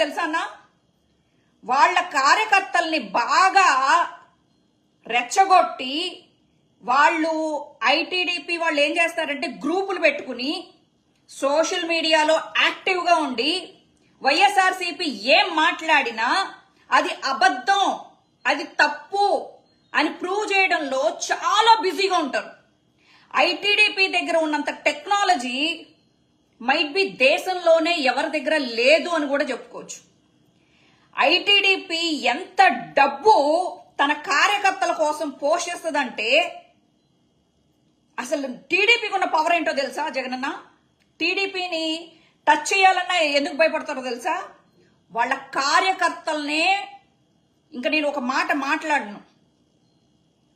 తెలుసా అన్న? వాళ్ళ కార్యకర్తల్ని బాగా రెచ్చగొట్టి వాళ్ళు ఐటీడీపీ వాళ్ళు ఏం చేస్తారంటే గ్రూపులు పెట్టుకుని సోషల్ మీడియాలో యాక్టివ్గా ఉండి వైఎస్ఆర్సీపీ ఏం మాట్లాడినా అది అబద్ధం అది తప్పు అని ప్రూవ్ చేయడంలో చాలా బిజీగా ఉంటారు. ఐటీడీపీ దగ్గర ఉన్నంత టెక్నాలజీ మైట్ బి దేశంలోనే ఎవరి దగ్గర లేదు అని కూడా చెప్పుకోవచ్చు. ఐటీడీపీ ఎంత డబ్బు తన కార్యకర్తల కోసం పోషిస్తుందంటే అసలు టీడీపీకి ఉన్న పవర్ ఏంటో తెలుసా జగనన్న? టీడీపీని టచ్ చేయాలన్నా ఎందుకు భయపడతారో తెలుసా? వాళ్ళ కార్యకర్తలనే ఇంకా నేను ఒక మాట మాట్లాడను.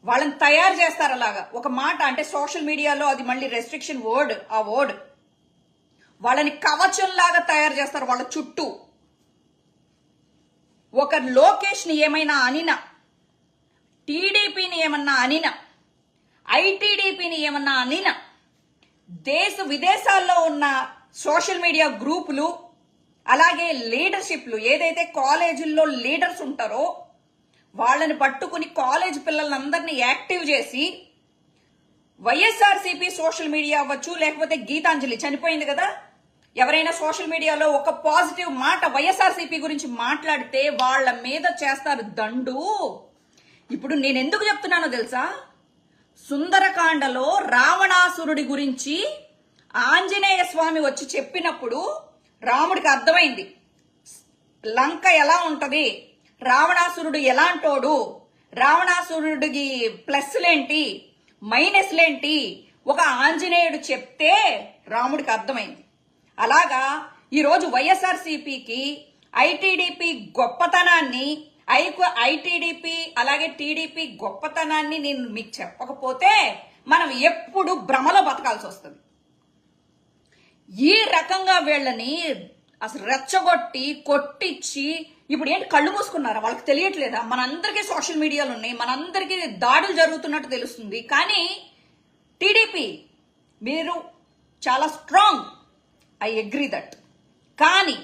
వాళ్ళని తయారు చేస్తారు అలాగా. ఒక మాట అంటే సోషల్ మీడియాలో అది మళ్ళీ రెస్ట్రిక్షన్ వర్డ్ ఆ వర్డ్ వాళ్ళని కవచంలాగా తయారు చేస్తారు వాళ్ళ చుట్టూ. ఒక లోకేష్ని ఏమైనా అనినా? టీడీపీని ఏమన్నా అనినా? ఐటీడీపీని ఏమన్నా అనినా? దేశ విదేశాల్లో ఉన్న సోషల్ మీడియా గ్రూపులు అలాగే లీడర్షిప్లు ఏదైతే కాలేజీల్లో లీడర్స్ ఉంటారో వాళ్ళని పట్టుకుని కాలేజ్ పిల్లలందరినీ యాక్టివ్ చేసి వైఎస్ఆర్సీపీ సోషల్ మీడియా అవ్వచ్చు లేకపోతే గీతాంజలి. చనిపోయింది కదా? ఎవరైనా సోషల్ మీడియాలో ఒక పాజిటివ్ మాట వైఎస్ఆర్సీపీ గురించి మాట్లాడితే వాళ్ళ మీద చేస్తారు దండు. ఇప్పుడు నేను ఎందుకు చెప్తున్నానో తెలుసా? సుందరకాండలో రావణాసురుడి గురించి ఆంజనేయ స్వామి వచ్చి చెప్పినప్పుడు రాముడికి అర్థమైంది. లంక ఎలా ఉంటది? రావణాసురుడు ఎలాంటోడు? రావణాసురుడికి ప్లస్లేంటి? మైనస్లేంటి? ఒక ఆంజనేయుడు చెప్తే రాముడికి అర్థమైంది. అలాగా ఈరోజు వైఎస్ఆర్సీపీకి ఐటీడీపీ గొప్పతనాన్ని ఐకు ఐటీడీపీ అలాగే టీడీపీ గొప్పతనాన్ని నేను మీకు చెప్పకపోతే మనం ఎప్పుడు భ్రమలో బతకాల్సి వస్తుంది. ఈ రకంగా వీళ్ళని అసలు రెచ్చగొట్టి కొట్టించి ఇప్పుడు ఏంటి కళ్ళు మూసుకున్నారా? వాళ్ళకి తెలియట్లేదా? మనందరికీ సోషల్ మీడియాలు ఉన్నాయి మనందరికీ దాడులు జరుగుతున్నట్టు తెలుస్తుంది. కానీ టీడీపీ మీరు చాలా strong I agree that. Kani